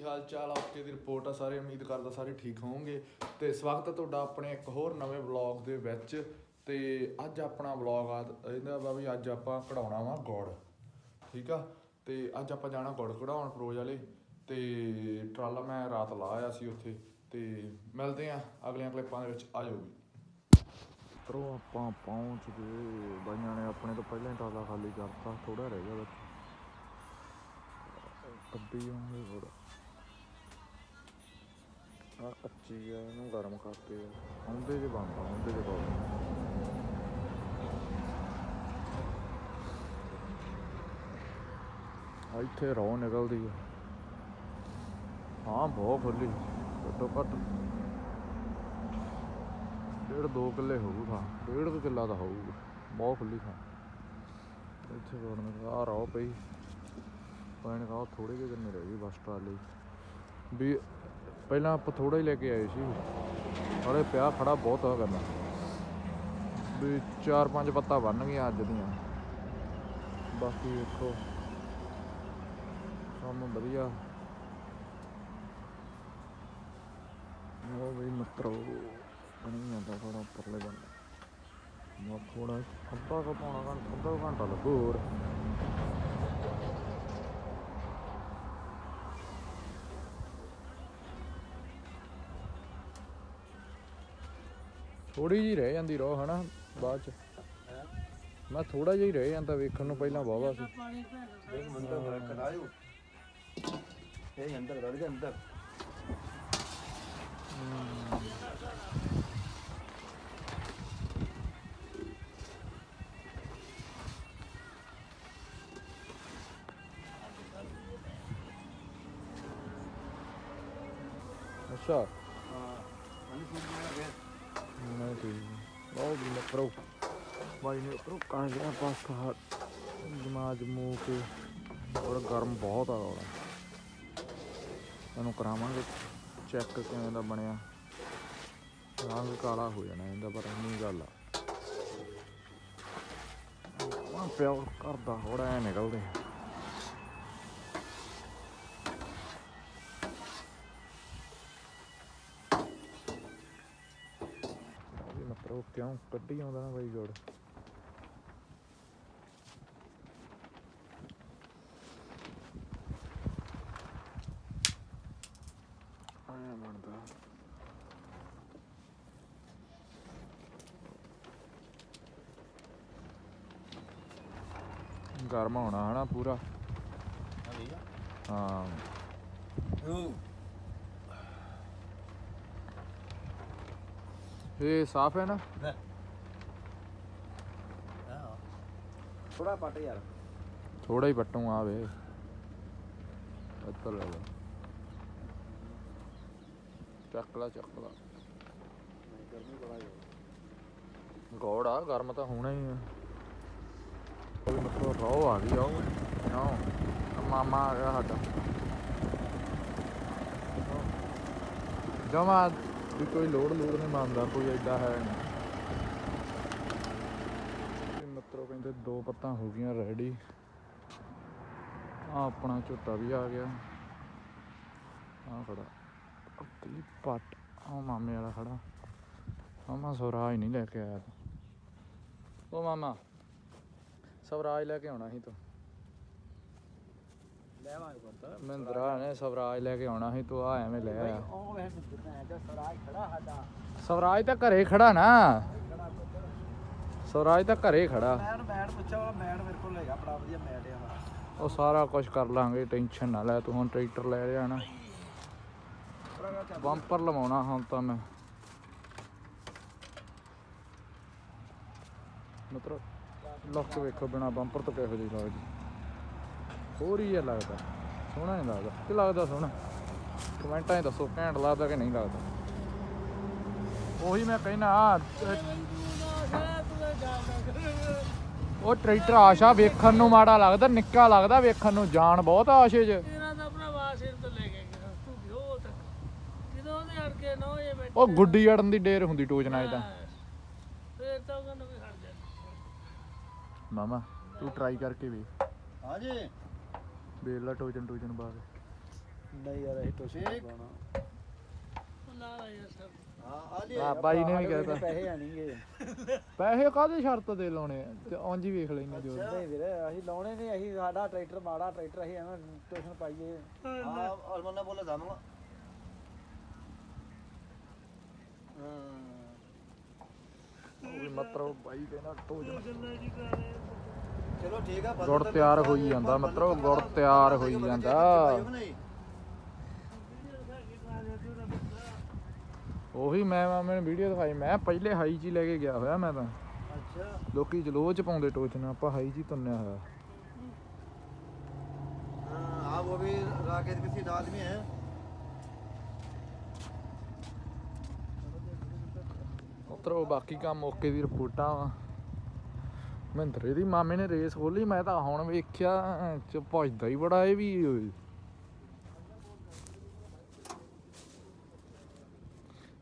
ਕੀ ਹਾਲ ਚਾਲ ਆ ਓਕੇ ਦੀ ਰਿਪੋਰਟ ਆ, ਸਾਰੇ ਉਮੀਦ ਕਰਦਾ ਸਾਰੇ ਠੀਕ ਹੋਵੋਗੇ। ਤੇ ਸਵਾਗਤ ਹੈ ਤੁਹਾਡਾ ਆਪਣੇ ਇੱਕ ਹੋਰ ਨਵੇਂ ਵਲੌਗ ਦੇ ਵਿੱਚ ਤੇ ਅੱਜ ਆਪਣਾ ਵਲੌਗ ਆ, ਇਹਦਾ ਵਾ ਵੀ ਅੱਜ ਆਪਾਂ ਕਢਾਉਣਾ ਵਾ ਗੁੜ, ਠੀਕ ਆ? ਤੇ ਅੱਜ ਆਪਾਂ ਜਾਣਾ ਗੁੜ ਕਢਾਉਣ ਪਰੋਜ ਵਾਲੇ, ਤੇ ਟਰਾਲਾ ਮੈਂ ਰਾਤ ਲਾ ਆਇਆ ਸੀ ਉੱਥੇ, ਤੇ ਮਿਲਦੇ ਆ ਅਗਲੀਆਂ ਕਲਿੱਪਾਂ ਦੇ ਵਿੱਚ ਆ ਜਾਓ ਵੀ। ਤਰੋ ਆਪਾਂ ਪਹੁੰਚ ਗਏ, ਬਾਈਆਂ ਨੇ ਆਪਣੇ ਤੋਂ ਪਹਿਲਾਂ ਹੀ ਟਰਾਲਾ ਖਾਲੀ ਕਰਤਾ ਥੋੜਾ ਰਹਿ ਗਿਆ ਵਿੱਚ। ਕੱਢੀ ਜਾਉਂਗੇ ਹੋਰ। ਆ ਕੱਚੀ ਆ, ਇਹਨੂੰ ਗਰਮ ਕਰਕੇ ਹੁੰਦੇ ਜੇ ਬਣਦਾ ਹੁੰਦੇ ਜੇ ਆ ਇੱਥੇ ਰੋ ਨਿਕਲਦੀ ਆ। ਹਾਂ, ਬਹੁਤ ਖੁੱਲੀ ਘੱਟੋ ਘੱਟ ਡੇਢ ਦੋ ਕਿੱਲੇ ਹੋਊ ਥਾਂ। ਡੇਢ ਕੁ ਕਿੱਲਾ ਤਾਂ ਹੋਊਗਾ ਬਹੁਤ ਖੁੱਲੀ ਥਾਂ। ਇੱਥੇ ਵੜਨ ਆ ਰੋ ਪਈ। ਪਾਣੀ ਕਾ ਥੋੜੇ ਜਿਹੇ ਦਿਨ ਰਹਿ ਗਈ ਬਸ ਟਰਾਲੀ। ਵੀ ਪਹਿਲਾਂ ਆਪਾਂ ਥੋੜਾ ਹੀ ਲੈ ਕੇ ਆਏ ਸੀ। ਹਲੇ ਪਿਆ ਖੜਾ ਬਹੁਤ ਹੋ ਕਰਨਾ। ਵੀ ਚਾਰ ਪੰਜ ਪੱਤਾ ਬਣ ਗਈਆਂ ਅੱਜ ਦੀਆਂ। ਬਾਕੀ ਵੇਖੋ। ਕੰਮ ਵਧੀਆ। ਉਹ ਵੀ ਮਤਰੋ, ਬਣੀ ਜਾਂਦਾ ਥੋੜਾ ਉੱਪਰਲੇ ਬੰਨੇ। ਮੈਂ ਥੋੜਾ ਅੱਧਾ ਘੰਟਾ ਅੱਧਾ ਘੰਟਾ ਲੱਗੂ ਹੋਰ। ਥੋੜੀ ਜਿਹੀ ਰਹਿ ਜਾਂਦੀ ਰੋ ਹਨਾ ਬਾਅਦ ਚ। ਮੈਂ ਥੋੜਾ ਜਿਹਾ ਹੀ ਰਹਿ ਜਾਂਦਾ ਵੇਖਣ ਨੂੰ ਪਹਿਲਾਂ ਵਾਵਾ ਸੀ। ਦੇਖ ਮੰਦਰ ਰੱਖ ਲਾਇਓ ਇਹ ਅੰਦਰ ਵੜ ਜਾ ਅੰਦਰ। ਅੱਛਾ ਹਾਂ ਅਨੂ ਸੁਣ ਮੇਰਾ ਵੇ ਮੈਂ ਠੀਕ ਬਹੁਤ ਦਿਨ ਪ੍ਰੋ ਬਾਈ ਨੇ ਪ੍ਰੋ ਕਾਂ ਗਿਆ ਪਾਸ ਜਮਾ ਜਮੂ ਕੇ, ਔਰ ਗਰਮ ਬਹੁਤ ਆ ਰੋੜਾ ਇਹਨੂੰ ਕਰਾਵਾਂਗੇ ਚੈੱਕ ਕਿਵੇਂ ਦਾ ਬਣਿਆ। ਰੰਗ ਕਾਲਾ ਹੋ ਜਾਣਾ ਇਹਦਾ, ਪਰ ਨਹੀਂ ਗੱਲ ਆ। ਆ ਪਿਓ ਕਰਦਾ ਹੋੜਾ ਐ ਨਿਕਲਦੇ ਵੀ ਮਤਲਬ ਕਿਉਂ ਕੱਢੀ ਆਉਂਦਾ ਨਾ ਬਾਈ ਜੋੜ? ਆਇਆ ਬਣਦਾ। ਗਰਮ ਹੋਣਾ ਹਨਾ ਪੂਰਾ। ਹਾਂ। ਉਹ ਇਹ ਸਾਫ਼ ਹੈ ਨਾ? ਥੋੜਾ ਪੱਟ ਯਾਰ। ਥੋੜਾ ਹੀ ਪੱਟੂ ਆਵੇ ਅੱਤਲ ਲੈ ਲਾ। ਚੱਕ ਲਾ ਚੱਕ ਲਾ। ਗਰਮੀ ਬੜਾ ਹੈ ਗੋੜ ਆ ਗਰਮ ਤਾਂ ਹੋਣਾ ਹੀ ਆ। ਕੋਈ ਮਤਲਬ ਰੋ ਆ ਗਈ ਆਓ ਨਾ ਮਾਮਾ ਆ ਗਿਆ ਸਾਡਾ। ਜਮਾ ਵੀ ਕੋਈ ਲੋੜ ਲੋੜ ਨਹੀਂ ਮੰਨਦਾ, ਕੋਈ ਐਡਾ ਹੈ ਨਹੀਂ। ਮਤਲਬ ਕਹਿੰਦੇ ਦੋ ਪੱਤਾਂ ਹੋ ਗਈਆਂ ਰੈਡੀ ਆ ਆਪਣਾ ਝੋਟਾ ਵੀ ਆ ਗਿਆ। ਆ ਖੜਾ। ਅੱਤੀ ਪੱਟ। ਆ ਮਾਮੇ ਵਾਲਾ ਖੜਾ। ਮਾਮਾ ਸਵਰਾਜ ਨਹੀਂ ਲੈ ਕੇ ਆਇਆ। ਤੂੰ ਉਹ ਮਾਮਾ, ਸਵਰਾਜ ਲੈ ਕੇ ਆਉਣਾ ਸੀ ਤੂੰ। ਲੈ ਆਵਾਂਗੇ ਪੁੱਤ ਮਹਿੰਦਰਾ ਨੇ ਸਵਰਾਜ ਲੈ ਕੇ ਆਉਣਾ ਸੀ ਤੂੰ ਆ ਐਵੇਂ ਲੈ ਆਇਆ ਉਹ ਖੜਾ ਸਾਡਾ। ਸਵਰਾਜ ਤਾਂ ਘਰੇ ਖੜਾ ਨਾ। ਸਵਰਾਜ ਤਾਂ ਘਰੇ ਖੜਾ। ਮੈਨ ਮੈਨ ਪੁੱਛਿਆ ਵਾ ਮੈਨ ਮੇਰੇ ਕੋਲ ਹੈਗਾ ਬੜਾ ਵਧੀਆ ਮੈਟ ਆ ਵਾ ਉਹ ਸਾਰਾ ਕੁਝ ਕਰ ਲਾਂਗੇ ਟੈਨਸ਼ਨ ਨਾ ਲੈ ਤੂੰ ਹੁਣ ਟਰੈਕਟਰ ਲੈ ਰਿਹਾ ਨਾ। ਬੰਪਰ ਲਵਾਉਣਾ ਹੁਣ ਤਾਂ ਮੈਂ। ਮਤਲਬ ਲੁੱਕ ਵੇਖੋ ਬਿਨਾ ਬੰਪਰ ਤੋਂ ਕਿਹੋ ਜਿਹੀ ਲੱਗਦੀ। ਹੋਰ ਹੀ ਆ ਲੱਗਦਾ। ਸੋਹਣਾ ਨਹੀਂ ਲੱਗਦਾ। ਕਿ ਲੱਗਦਾ ਸੋਹਣਾ? ਕਮੈਂਟਾਂ 'ਚ ਦੱਸੋ ਘੈਂਟ ਲੱਗਦਾ ਕਿ ਨਹੀਂ ਲੱਗਦਾ? ਉਹੀ ਮੈਂ ਕਹਿਣਾ ਉਹ ਟਰੈਕਟਰ ਆਸ਼ਾ ਵੇਖਣ ਨੂੰ ਮਾੜਾ ਲੱਗਦਾ ਨਿੱਕਾ ਲੱਗਦਾ ਵੇਖਣ ਨੂੰ ਜਾਨ ਬਹੁਤ ਆ ਆਸ਼ੇ 'ਚ। ਤਾਂ ਤੋਂ ਤੂੰ ਨੋ ਇਹ ਉਹ ਗੁੱਡੀ ਅੜਨ ਦੀ ਡੇਰ ਹੁੰਦੀ ਟੋਚਣਾ ਇਹਦਾ। ਫੇਰ ਤਾਂ ਉਹਨੂੰ ਵੀ ਹਟ ਜਾ। ਮਾਮਾ ਤੂੰ ਟਰਾਈ ਕਰਕੇ ਵੇਖ। ਹਾਂਜੀ ਵੇਖ ਲੈ ਟੋਚਨ ਟੋਚਨ ਬਾਅਦ। ਨਹੀਂ ਯਾਰ ਇਹ ਟੋਸ਼ਨ ਪਾਉਣਾ ਉਹ ਲਾ ਲਾ ਯਾਰ ਸਭ। ਹਾਂ ਆ ਲਈ ਹਾਂ, ਬਾਈ ਨੇ ਵੀ ਕਹਿਤਾ। ਪੈਸੇ ਆਣੀਗੇ ਪੈਸੇ ਕਾਹਦੇ ਸ਼ਰਤ ਤੇ ਲਾਉਣੇ ਆ? ਤੇ ਉਂਝ ਹੀ ਵੇਖ ਲੈਣੀ ਜੋ। ਨਹੀਂ ਵੀਰੇ ਅਸੀਂ ਲਾਉਣੇ ਨਹੀਂ ਅਸੀਂ ਸਾਡਾ ਟਰੈਕਟਰ ਮਾੜਾ ਟਰੈਕਟਰ ਅਸੀਂ ਐਵੇਂ ਟੋਸ਼ਨ ਪਾਈਏ। ਹਾਂ ਅਲਮਨ ਨੇ ਬੋਲੇ ਜਾਵਾਂਗਾ। ਉਹ ਮਤਲਬ ਬਾਈ ਕਹਿੰਦਾ ਟੋਜ ਗੱਲਾਂ ਜੀ ਕਰ ਰਹੇ? ਗੁੜ ਤਿਆਰ ਹੋਈ ਜਾਂਦਾ ਮਿੱਤਰੋ ਗੁੜ ਤਿਆਰ ਹੋਈ ਜਾਂਦਾ। ਉਹੀ ਮੈਂ ਮੈਨੂੰ ਵੀਡੀਓ ਦਿਖਾਈ ਮੈਂ ਪਹਿਲੇ ਹਾਈ ਜੀ ਲੈ ਕੇ ਗਿਆ ਹੋਇਆ ਮੈਂ ਤਾਂ। ਅੱਛਾ। ਲੋਕੀ ਜਲੋਹ ਪਾਉਂਦੇ ਟੋਚ ਨਾਲ ਆਪਾਂ ਹਾਈ ਜੀ ਤੁੰਨਿਆ ਹੋਇਆ। ਹਾਂ ਆ ਉਹ ਵੀ ਰਾਕੇਸ਼ ਕਿਸੇ ਦਾ ਹੈ। ਉਤਰੋ ਬਾਕੀ ਕੰਮ ਓਕੇ ਦੀ ਰਿਪੋਰਟਾਂ ਵਾ। ਮਹਿੰਦਰੇ ਦੀ ਮਾਮੇ ਨੇ ਰੇਸ ਖੋਲੀ ਮੈਂ ਤਾਂ ਹੁਣ ਵੇਖਿਆ ਚ ਭੱਜਦਾ ਹੀ ਬੜਾ ਇਹ ਵੀ।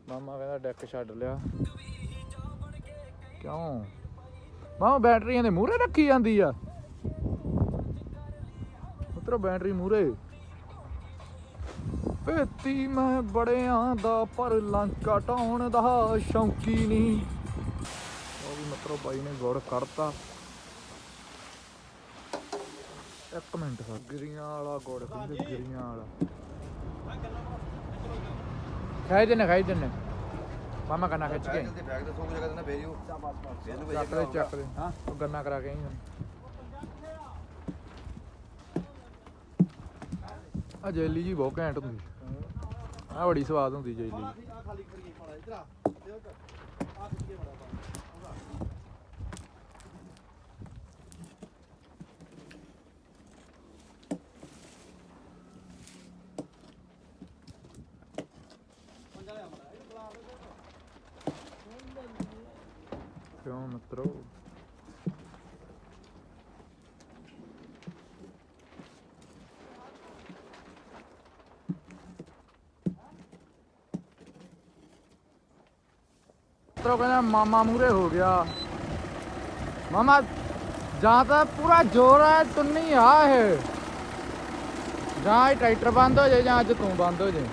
ਮਾਮਾ ਕਹਿੰਦਾ ਡੈਕ ਛੱਡ ਲਿਆ। ਕਿਉਂ? ਮਾਮਾ, ਬੈਟਰੀਆਂ ਦੇ ਮੂਹਰੇ ਰੱਖੀ ਜਾਂਦੀ ਆ। ਉਤਰੋ ਬੈਟਰੀ ਮੂਹਰੇ। ਭੇਤੀ ਮੈਂ ਬੜਿਆਂ ਦਾ ਪਰ ਲੰਕਾ ਟਾਉਣ ਦਾ ਸ਼ੌਂਕੀ ਨਹੀਂ ਮਿੱਤਰੋ ਬਾਈ ਨੇ ਗੁੜ ਕੱਢਤਾ ਇੱਕ ਮਿੰਟ ਸਰ ਗਿਰੀਆਂ ਵਾਲਾ ਗੁੜ ਕਹਿੰਦੇ ਗਿਰੀਆਂ ਵਾਲਾ। ਖਾਈ ਗੰਨਾ ਦੇ ਨਾ ਭੇਜਿਓ। ਦੇ ਚੱਕ ਦੇ ਹਾਂ। ਉਹ ਕਰਾ ਕੇ ਆਈ ਆ ਜੈਲੀ ਜੀ ਬਹੁਤ ਘੈਂਟ ਹੁੰਦੀ। ਆ ਬੜੀ ਸਵਾਦ ਹੁੰਦੀ ਜੈਲੀ। ਕਿਉਂ ਮਿੱਤਰੋ ਮਿੱਤਰੋ ਕਹਿੰਦਾ ਮਾਮਾ ਮੂਰੇ ਹੋ ਗਿਆ ਮਾਮਾ ਜਾਂ ਤਾਂ ਪੂਰਾ ਜ਼ੋਰ ਹੈ ਤੁੰਨੀ ਆ ਇਹ ਜਾਂ ਇਹ ਟਰੈਕਟਰ ਬੰਦ ਹੋ ਜਾਏ ਜਾਂ ਅੱਜ ਤੂੰ ਬੰਦ ਹੋ ਜਾਏ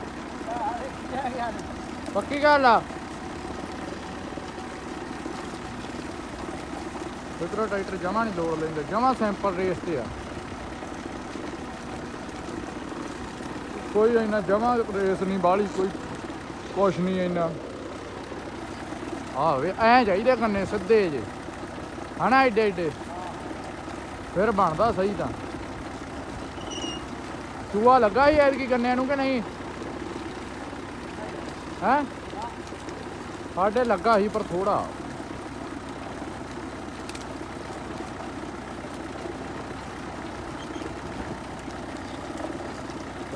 ਪੱਕੀ ਗੱਲ ਆ ਮਿੱਤਰੋ ਟਰੈਕਟਰ ਜਮਾ ਨਹੀਂ ਲੋੜ ਲੈਂਦੇ ਜਮਾ ਸੈਂਪਲ ਰੇਸ ਤੇ ਆ ਕੋਈ ਇੰਨਾ ਜਮਾ ਰੇਸ ਨਹੀਂ ਬਾਹਲੀ ਕੋਈ ਕੁਛ ਨਹੀਂ ਇੰਨਾ ਆ ਐ ਚਾਹੀਦੇ ਕੰਨੇ ਸਿੱਧੇ ਜੇ ਹਨਾ ਏਡੇ ਏਡੇ ਫਿਰ ਬਣਦਾ ਸਹੀ ਤਾਂ ਚੂਹਾ ਲੱਗਾ ਹੀ ਐਤਕੀ ਕੰਨਿਆਂ ਨੂੰ ਕਿ ਨਹੀਂ ਹੈ ਸਾਡੇ ਲੱਗਾ ਸੀ ਪਰ ਥੋੜਾ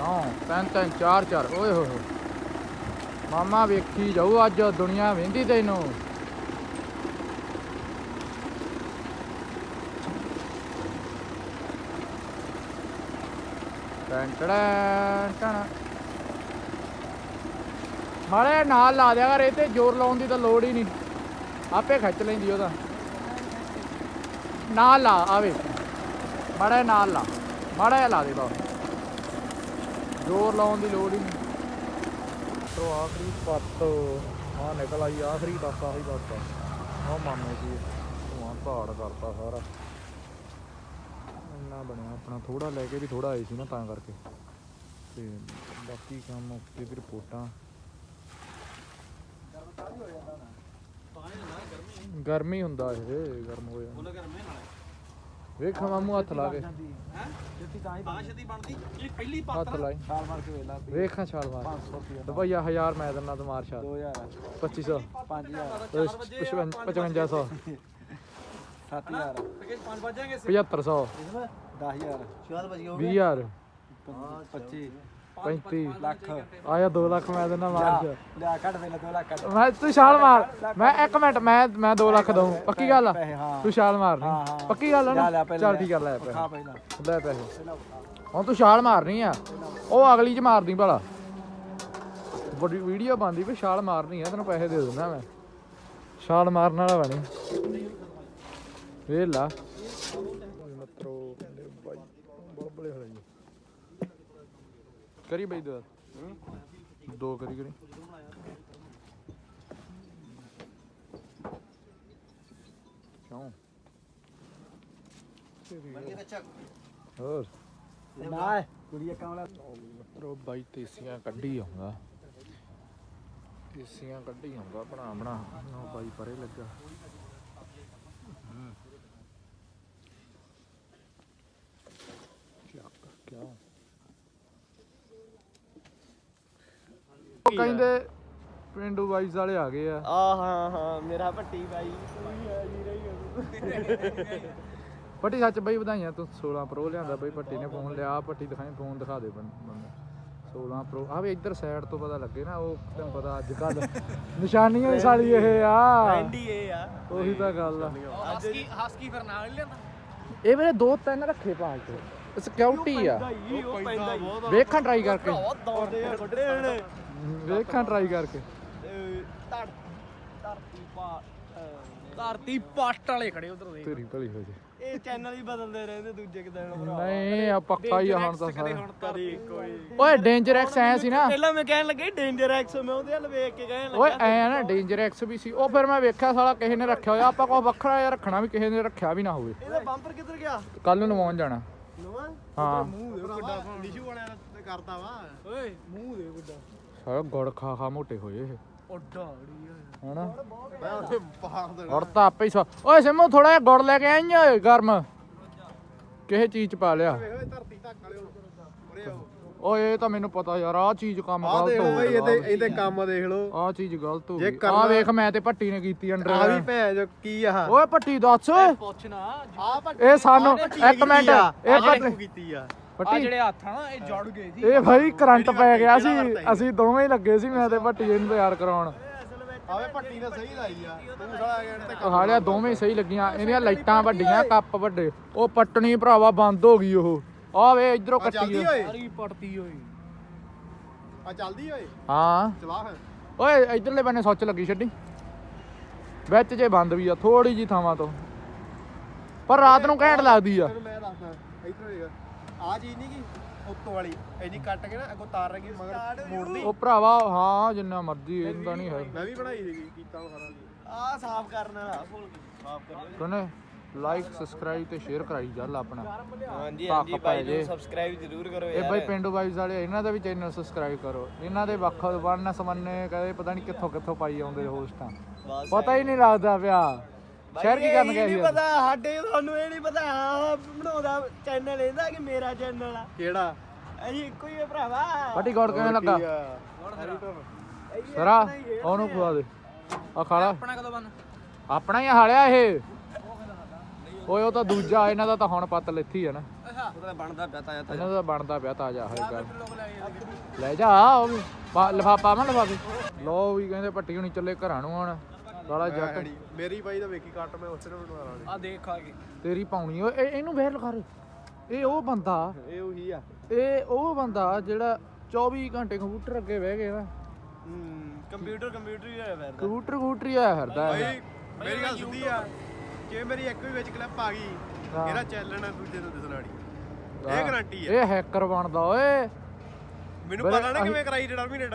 ਕਿਉਂ ਤਿੰਨ ਤਿੰਨ, ਚਾਰ ਚਾਰ। ਓਏ ਹੋਏ ਮਾਮਾ ਵੇਖੀ ਜਾਊ, ਅੱਜ ਦੁਨੀਆ ਵੇਂਦੀ ਤੈਨੂੰ। ਟੈਂ ਟੜੈਂ ਟਣ। ਮਾਰੇ ਨਾਲ ਲਾ ਦਿਆ ਕਰ, ਇਹ ਤੇ ਜ਼ੋਰ ਲਾਉਣ ਦੀ ਤਾਂ ਲੋੜ ਹੀ ਨਹੀਂ। ਆਪੇ ਖਿੱਚ ਲੈਂਦੀ ਉਹਦਾ ਨਾਲ ਲਾ ਆਵੇ ਮਾੜਾ ਜਿਹਾ ਨਾਲ ਲਾ। ਮਾੜਾ ਜਿਹਾ ਲਾ ਦੇ ਬਸ ਜ਼ੋਰ ਲਾਉਣ ਦੀ ਲੋੜ ਹੀ ਨਹੀਂ। ਤੋ ਆਖਰੀ ਪੱਤ ਆ ਨਿਕਲ ਆਈ, ਆਖਰੀ ਬਸ ਆਹੀ ਬਸ ਆ ਮਾਮੇ ਜੀ ਧੂਆਂ ਪਹਾੜ ਕਰਤਾ ਸਾਰਾ। ਇੰਨਾ ਬਣਿਆ ਆਪਣਾ ਥੋੜਾ ਲੈ ਕੇ ਵੀ ਥੋੜਾ ਆਏ ਸੀ ਨਾ ਤਾਂ ਕਰਕੇ। ਤੇ ਬਾਕੀ ਕੰਮ ਓਕੇ ਦੀ ਰਿਪੋਰਟਾਂ। ਗਰਮੀ ਹੁੰਦਾ ਇਹ, ਗਰਮ ਹੋ ਜਾਂਦਾ ਵੇਖ ਮਾਮੂ ਹੱਥ ਲਾ ਕੇ। ਜਿੱਤੀ ਤਾਂ ਹੀ ਬਾਸ਼ਦੀ ਬਣਦੀ। ਇਹ ਪਹਿਲੀ ਹੱਥ ਲਾਈ ਛਾਲ ਮਾਰ ਕੇ ਵੇਲਾ ਵੇਖਾਂ ਛਾਲ ਮਾਰ 500 ਰੁਪਏ ਦਵਾਈਆ 1000 ਮੈਂ ਦਿੰਦਾ ਤੇ ਮਾਰ ਛਾਲ 2000 2500 5000 5500 7000 ਪੈਕੇਜ 5 ਵਜਾਂਗੇ 7500 10000 ਛਾਲ ਬਜ 20000 25 35 ਲੱਖ। ਆਇਆ 2 ਲੱਖ ਮੈਂ ਦਿੰਦਾ ਮਾਰ ਛਾਲ ਲਿਆ ਕੱਢ ਵੇਲਾ 2 ਲੱਖ ਕੱਢ। ਮੈਂ ਤੂੰ ਛਾਲ ਮਾਰ। ਮੈਂ ਇੱਕ ਮਿੰਟ ਮੈਂ ਮੈਂ 2 ਲੱਖ ਦਊਂ। ਪੱਕੀ ਗੱਲ ਆ? ਪੈਸੇ ਹਾਂ। ਤੂੰ ਛਾਲ ਹਾਂ, ਮਾਰਨੀ ਹਾਂ। ਪੱਕੀ ਗੱਲ ਆ ਲਿਆ, ਨਾ? ਲਿਆ, ਪਹਿਲਾਂ ਚੱਲ ਲਿਆ। ਠੀਕ ਆ ਲੈ ਖਾ ਪੈਸੇ। ਪਹਿਲਾਂ। ਲੈ ਪੈਸੇ। ਹੁਣ ਤੂੰ ਛਾਲ ਮਾਰਨੀ ਆ। ਉਹ ਅਗਲੀ ਚ ਮਾਰਦੀ ਭਲਾ। ਵੱਡੀ ਵੀਡੀਓ ਬਣਦੀ ਵੀ ਛਾਲ ਮਾਰਨੀ ਆ ਤੈਨੂੰ ਪੈਸੇ ਦੇ ਦਿੰਦਾ ਮੈਂ। ਛਾਲ ਮਾਰਨ ਵਾਲਾ ਬਣੀ ਵੇਖ ਲਾ। ਮਤਰੋ ਬਾਈ ਹੋਏ ਜੀ। ਕਰੀ ਬਈ ਦੋ। ਦੋ ਕਰੀ ਕਰੀ। ਕਿਉਂ? ਹੋਰ? ਨਾ ਕੁੜੀਆ ਕਾਮਲਾ ਮਿੱਤਰੋ ਬਾਈ ਤੇਸੀਆਂ ਕੱਢੀ ਆਉਂਦਾ। ਤੇਸੀਆਂ ਕੱਢੀ ਆਉਂਦਾ ਬਣਾ ਬਣਾ। ਨਾ ਬਾਈ ਪਰੇ ਲੱਗਾ ਚੱਕ ਕਿਆ ਉਹ ਕਹਿੰਦੇ ਪਿੰਡੂ ਬਾਈਸ ਵਾਲੇ ਆ ਗਏ ਆ। ਆ ਹਾਂ ਹਾਂ ਮੇਰਾ ਭੱਟੀ ਬਾਈ। ਤੂੰ ਹੀ ਆ ਜੀ ਰਹੀ ਪੱਟੀ ਸੱਚ ਬਈ ਵਧਾਈਆਂ ਤੂੰ 16 ਪ੍ਰੋ ਲਿਆਂਦਾ ਬਈ ਪੱਟੀ ਨੇ ਫੋਨ ਲਿਆ। ਆਹ ਪੱਟੀ ਦਿਖਾਈ ਫੋਨ ਦਿਖਾ ਦੇ ਬੰਦਾ। 16 ਪ੍ਰੋ ਆ ਵੀ ਇੱਧਰ ਸਾਈਡ ਤੋਂ ਪਤਾ ਲੱਗੇ ਨਾ ਉਹ ਤੈਨੂੰ ਪਤਾ ਅੱਜ ਕੱਲ ਨਿਸ਼ਾਨੀਆਂ ਹੀ ਸਾਲੀ ਇਹ ਆ। ਇਹ ਆ। ਉਹੀ ਤਾਂ ਗੱਲ ਆ। ਹਸਕੀ ਹਸਕੀ ਫਿਰ ਨਾਲ ਲਿਆਂਦਾ। ਇਹ ਮੇਰੇ ਦੋ ਤਿੰਨ ਰੱਖੇ ਭਾਲ ਤੇ ਸਿਕਿਉਰਿਟੀ ਆ। ਉਹ ਪੈਂਦਾ ਹੀ ਵੇਖਾਂ ਟਰਾਈ ਕਰਕੇ। ਬਹੁਤ ਦੌੜਦੇ ਆ ਕੱਢੇ ਨੇ ਵੇਖਾਂ ਟਰਾਈ ਕਰਕੇ। ਧੜ ਧਰਤੀ ਪਾ ਧਰਤੀ ਪੱਟ ਵਾਲੇ ਖੜੇ ਉਧਰ ਦੇ ਤੇਰੀ ਭਲੀ ਹੋ ਜੇ। ਇਹ ਚੈਨਲ ਹੀ ਬਦਲਦੇ ਰਹਿੰਦੇ ਦੂਜੇ ਕਿਤੇ ਨਹੀਂ ਆ ਪੱਕਾ ਹੀ ਆ ਹੁਣ ਤਾਂ ਸਾਰਾ। ਹੁਣ ਧਰਤੀ ਕੋਈ। ਓਏ ਡੇਂਜਰ ਐਕਸ ਆਇਆ ਸੀ ਨਾ। ਪਹਿਲਾਂ ਮੈਂ ਕਹਿਣ ਲੱਗੇ ਡੇਂਜਰ ਐਕਸ ਮੈਂ ਉਹਦੇ ਵੱਲ ਵੇਖ ਕੇ ਕਹਿਣ ਓਏ ਲੱਗਾ। ਐ ਨਾ ਡੇਂਜਰ ਐਕਸ ਵੀ ਸੀ। ਉਹ ਫਿਰ ਮੈਂ ਵੇਖਿਆ ਸਾਲਾ ਕਿਸੇ ਨੇ ਰੱਖਿਆ ਹੋਇਆ। ਆਪਾਂ ਕੋ ਵੱਖਰਾ ਜਿਹਾ ਰੱਖਣਾ ਵੀ ਕਿਸੇ ਨੇ ਰੱਖਿਆ ਵੀ ਨਾ ਹੋਵੇ। ਇਹਦਾ ਬੰਪਰ ਕਿੱਧਰ ਗਿਆ? ਕੱਲ ਨੂੰ ਨਵਾਉਣ ਜਾਣਾ। ਨਵਾਂ? ਹਾਂ। ਮੂੰਹ ਦੇ ਕਿੱਡਾ ਨਿਸ਼ੂ ਵਾਲਿਆਂ ਦਾ ਕਰਦਾ ਵਾ। ਓਏ ਮੂੰਹ ਦੇ ਕਿੱਡਾ ਸਾਰਾ ਗੁੜ ਖਾ ਖਾ ਮੋਟੇ ਹੋਏ ਇਹ। ਹਨਾ? ਮੈਂ ਉੱਥੇ ਪਹਾੜ ਦੇ ਗੁੜ ਤਾਂ ਆਪੇ ਹੀ ਸਵਾ ਓਏ ਸਿਮੂ ਥੋੜਾ ਜਿਹਾ ਗੁੜ ਲੈ ਕੇ ਆਈ ਓਏ ਗਰਮ। ਕਿਸੇ ਚੀਜ਼ ਚ ਪਾ ਲਿਆ। ਧਰਤੀ ਧੱਕ ਵਾਲੇ ਉਰੇ ਆਓ। ਓਏ ਇਹ ਤਾਂ ਮੈਨੂੰ ਪਤਾ ਯਾਰ ਆਹ ਚੀਜ਼ ਕੰਮ ਗਲਤ ਦੇਖ ਹੋ ਬਈ ਗਿਆ ਇਹਦੇ ਇਹਦੇ ਕੰਮ ਦੇਖ ਲਓ। ਆਹ ਚੀਜ਼ ਗਲਤ ਹੋ ਜੇ ਗਈ। ਆਹ ਵੇਖ ਮੈਂ ਤੇ ਭੱਟੀ ਨੇ ਕੀਤੀ ਆ ਵੀ ਅੰਡਰ ਭੈਣ ਜੋ ਕੀ ਆ ਓਏ ਭੱਟੀ ਦੱਸ। ਪੁੱਛਣਾ ਆ ਇਹ ਸਾਨੂੰ ਇੱਕ ਮਿੰਟ ਇਹ ਭੱਟੀ ਕੀਤੀ ਆ। ਆ ਜਿਹੜੇ ਹੱਥ ਆ ਨਾ ਇਹ ਜੜ ਗਏ ਸੀ ਇਹ ਭਾਈ ਕਰੰਟ ਪੈ ਗਿਆ ਸੀ ਅਸੀਂ ਦੋਵੇਂ ਹੀ ਲੱਗੇ ਸੀ ਮੈਂ ਤੇ ਭੱਟੀ ਇਹਨੂੰ ਤਿਆਰ ਕਰਾਉਣ। ਆਵੇ ਪੱਟੀ ਨੇ ਸਹੀ ਲਾਈ ਆ ਤੂੰ ਸਾਲਾ ਗੇੜ ਤੇ ਹਾਲਿਆ ਦੋਵੇਂ ਹੀ ਸਹੀ ਲੱਗੀਆਂ ਇਹਦੀਆਂ ਲਾਈਟਾਂ ਵੱਡੀਆਂ ਕੱਪ ਵੱਡੇ। ਉਹ ਪੱਟਣੀ ਭਰਾਵਾ ਬੰਦ ਹੋ ਗਈ ਉਹ। ਆ ਵੇ ਇਧਰੋਂ ਕੱਟੀ ਚੱਲਦੀ ਆ। ਓਏ? ਸਾਰੀ ਪੜਤੀ ਹੋਈ ਆ ਚੱਲਦੀ ਓਏ? ਹਾਂ। ਚਲਾ ਫਿਰ। ਓਏ ਇਧਰਲੇ ਬੰਨੇ ਸੁੱਚ ਲੱਗੀ ਛੱਡੀ। ਵਿੱਚ ਜੇ ਬੰਦ ਵੀ ਆ ਥੋੜੀ ਜੀ ਥਾਵਾਂ ਤੋਂ। ਪਰ ਰਾਤ ਨੂੰ ਘੈਂਟ ਲੱਗਦੀ ਆ ਤੈਨੂੰ ਮੈਂ ਦੱਸਦਾ ਇਧਰ ਹੋਏਗਾ ਆ ਚੀਜ਼ ਨਹੀਂ ਕੀ ਉੱਤੋਂ ਵਾਲੀ ਇੰਨੀ ਕੱਟ ਕੇ ਨਾ ਅੱਗੋਂ ਤਾਰ ਰਹੀ ਮਗਰ ਮੋੜਦੀ। ਉਹ ਭਰਾਵਾ ਹਾਂ ਜਿੰਨਾ ਮਰਜ਼ੀ ਇਹਦਾ ਨਹੀਂ ਹੈ। ਮੈਂ ਵੀ ਬਣਾਈ ਸੀਗੀ ਕੀਤਾ ਉਹ ਸਾਰਾ। ਆ ਸਾਫ਼ ਕਰਨ ਵਾਲਾ ਭੁੱਲ ਸਾਫ਼ ਕਰ ਕੋਨੇ ਲਾਈਕ ਸਬਸਕ੍ਰਾਈਬ ਤੇ ਸ਼ੇਅਰ ਕਰਾਈ ਚੱਲ ਆਪਣਾ। ਹਾਂਜੀ ਹਾਂਜੀ ਭਾਈ ਨੂੰ ਸਬਸਕ੍ਰਾਈਬ ਜ਼ਰੂਰ ਕਰੋ ਇਹ ਬਾਈ ਪਿੰਡੂ ਬਾਈਜ਼ ਵਾਲੇ ਇਹਨਾਂ ਦਾ ਵੀ ਚੈਨਲ ਸਬਸਕ੍ਰਾਈਬ ਕਰੋ। ਇਹਨਾਂ ਦੇ ਵੱਖ ਵੰਨ ਸਮੰਨੇ ਕਦੇ ਪਤਾ ਨਹੀਂ ਕਿੱਥੋਂ ਕਿੱਥੋਂ ਪਾਈ ਆਉਂਦੇ ਹੋਸਟਾਂ ਪਤਾ ਹੀ ਨਹੀਂ ਲੱਗਦਾ ਪਿਆ। ਸ਼ੇਅਰ ਕੀ ਕਰਨ ਗਏ ਸੀ ਨਹੀਂ ਪਤਾ ਸਾਡੇ ਤੁਹਾਨੂੰ ਇਹ ਨਹੀਂ ਪਤਾ ਆ ਬਣਾਉਂਦਾ ਚੈਨਲ ਇਹਦਾ ਕਿ ਮੇਰਾ ਚੈਨਲ ਆ? ਕਿਹੜਾ? ਅਸੀਂ ਇੱਕੋ ਹੀ ਆ ਭਰਾਵਾ। ਪੱਟੀ ਗੋੜ ਕਿਵੇਂ ਲੱਗਾ? ਸਰਾ ਉਹਨੂੰ ਖਵਾ ਦੇ। ਆ ਖਾਲਾ ਆਪਣਾ ਕਦੋਂ ਬਣ ਆਪਣਾ ਹੀ ਆ ਹਾਲਿਆ ਇਹ। ਓਏ ਉਹ ਤਾਂ ਦੂਜਾ ਇਹਨਾਂ ਦਾ ਤਾਂ ਹੁਣ ਪੱਤ ਲੈਥੀ ਹੈ ਨਾ। ਉਹਦਾ ਬਣਦਾ ਪਿਆ ਤਾਂ ਇਹਨਾਂ ਦਾ ਬਣਦਾ ਪਿਆ ਤਾਜਾ ਹੋਏਗਾ ਲੈ ਜਾ ਉਹ ਵੀ। ਲਫਾਫਾ ਮੈਂ ਲਫਾਫੇ ਲੋ ਵੀ ਕਹਿੰਦੇ ਪੱਟੀ ਹੁਣੀ ਚੱਲੇ ਘਰਾਂ ਨੂੰ ਹੁਣ ਸਾਲਾ ਜੱਟ। ਮੇਰੀ ਬਾਈ ਦਾ ਵੇਖੀ ਕੱਟ ਮੈਂ ਉਸੇ ਨੂੰ ਬਣਵਾ ਲਾਂਗੇ। ਆ ਦੇਖ ਆ ਕੇ। ਤੇਰੀ ਪਾਉਣੀ ਓਏ ਇਹ- ਇਹਨੂੰ ਵੇਰ ਲਖਾ ਰੇ ਇਹ ਉਹ ਬੰਦਾ। ਇਹ ਉਹੀ ਆ। ਇਹ ਉਹ ਬੰਦਾ ਜਿਹੜਾ 24 ਘੰਟੇ ਕੰਪਿਊਟਰ ਅੱਗੇ ਬਹਿ ਕੇ ਨਾ। ਕੰਪਿਊਟਰ ਕੰਪਿਊਟਰ ਹੀ ਹੋਇਆ ਫਿਰਦਾ। ਕੰਪਿਊਟਰ ਕੰਪਿਊਟਰ ਹੀ ਆਇਆ ਫਿਰਦਾ। ਹੈ ਬਾਈ ਮੇਰੀ ਗੱਲ ਸਿੱਧੀ ਆ। ਜੇ ਮੇਰੀ ਇੱਕ ਵੀ ਵਿੱਚ ਕਲਿੱਪ ਆ ਗਈ ਹਾਂ। ਇਹਦਾ ਚੱਲਣਾ ਦੂਜੇ ਨੂੰ ਦਿਸਣਾ ਨਹੀਂ ਇਹ ਗਾਰੰਟੀ ਆ। ਇਹ ਹੈਕਰ ਬਣਦਾ ਓਏ। ਮੈਨੂੰ ਬੜੇ ਪਤਾ ਨਾ ਕਿਵੇਂ ਕਰਾਈ ਡਿਟਰਮੀਨੇਟ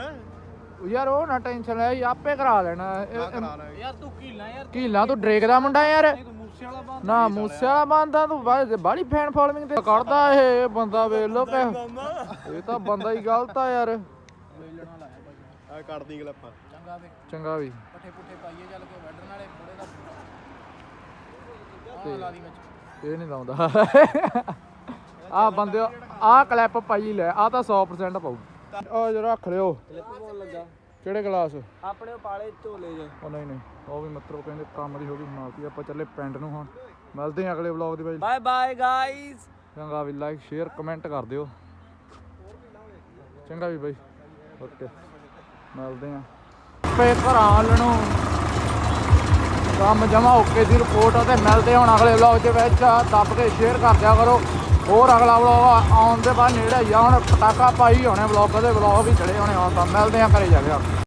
ਯਾਰ ਉਹ ਨਾ ਟੈਨਸ਼ਨ ਲੈ ਆਪੇ ਕਰਾ ਲੈਣਾ। ਇਹ- ਯਾਰ ਤੂੰ ਕੀਲਾ ਯਾਰ। ਕੀਲਾ ਤੂੰ ਡਰੇਕ ਦਾ ਮੁੰਡਾ ਯਾਰ। ਤੂੰ ਮੂਸੇ ਵਾਲਾ ਬੰਦ ਨਾ ਮੂਸੇ ਵਾਲਾ ਬੰਦਾ ਤੂੰ ਬਾੜੀ ਫੈਨ ਫੋਲੋਇੰਗ ਤੇ ਕਰਦਾ ਇਹ ਬੰਦਾ ਵੇਖ ਲੋ ਕਿ ਇਹ ਤਾਂ ਬੰਦਾ ਹੀ ਗਲਤ ਆ ਯਾਰ। ਆ ਕੱਢਦੀ ਚੰਗਾ ਵੇ। ਚੰਗਾ ਵੀ। ਪੱਠੇ ਪੁੱਠੇ ਪਾਈਏ ਚੱਲ ਕੇ ਵੱਢਣ ਵਾਲੇ ਬੜੇ ਦਾ ਆ ਲਾ ਦੀ ਵਿੱਚ। ਇਹ ਨਹੀਂ ਲਾਉਂਦਾ। ਆ ਬੰਦੇ ਆ ਕਲਿੱਪ ਪਾਈ ਲੈ ਆ ਤਾਂ 100% ਪਾਉ ਆ ਜਰਾ ਰੱਖ ਲਿਓ। ਕਲਿੱਪ ਪਾਉਣ ਲੱਗਾ। ਕਿਹੜੇ ਗਲਾਸ? ਆਪਣੇ ਪਾਲੇ ਝੋਲੇ ਜੇ। ਉਹ ਨਹੀਂ ਨਹੀਂ। ਉਹ ਵੀ ਮਤਲਬ ਕਹਿੰਦੇ ਕੰਮ ਦੀ ਹੋ ਗਈ ਸਮਾਪਤੀ ਆਪਾਂ ਚੱਲੇ ਪਿੰਡ ਨੂੰ ਹੁਣ। ਮਿਲਦੇ ਹਾਂ ਅਗਲੇ ਵਲੌਗ ਦੇ ਵਿੱਚ। ਬਾਏ ਬਾਏ ਗਾਇਸ ਚੰਗਾ ਵੀ ਲਾਈਕ ਸ਼ੇਅਰ ਕਮੈਂਟ ਕਰ ਦਿਓ। ਚੰਗਾ ਵੀ ਬਾਈ। ਓਕੇ ਮਿਲਦੇ ਆਂ ਪੇ ਘਰਾਂ ਨੂੰ ਕੰਮ ਜਮਾ ਓਕੇ ਦੀ ਰਿਪੋਰਟ ਆ ਤੇ ਮਿਲਦੇ ਹੁਣ ਅਗਲੇ ਵਲੌਗ ਦੇ ਵਿੱਚ। ਦੱਬ ਕੇ ਸ਼ੇਅਰ ਕਰ ਦਿਆ ਕਰੋ। ਹੋਰ ਅਗਲਾ ਵਲੌਗ ਆਉਣ ਦੇ ਬਾਅਦ ਨੇੜੇ ਹੀ ਆ, ਹੁਣ ਪਟਾਕਾ ਪਾਈ ਹੋਣੇ ਵਲੌਗ ਦੇ ਵਲੌਗ ਵੀ ਚੜੇ ਹੋਣੇ ਹੁਣ ਤਾਂ ਮਿਲਦੇ ਆਂ ਘਰੇ ਜਾ ਕੇ।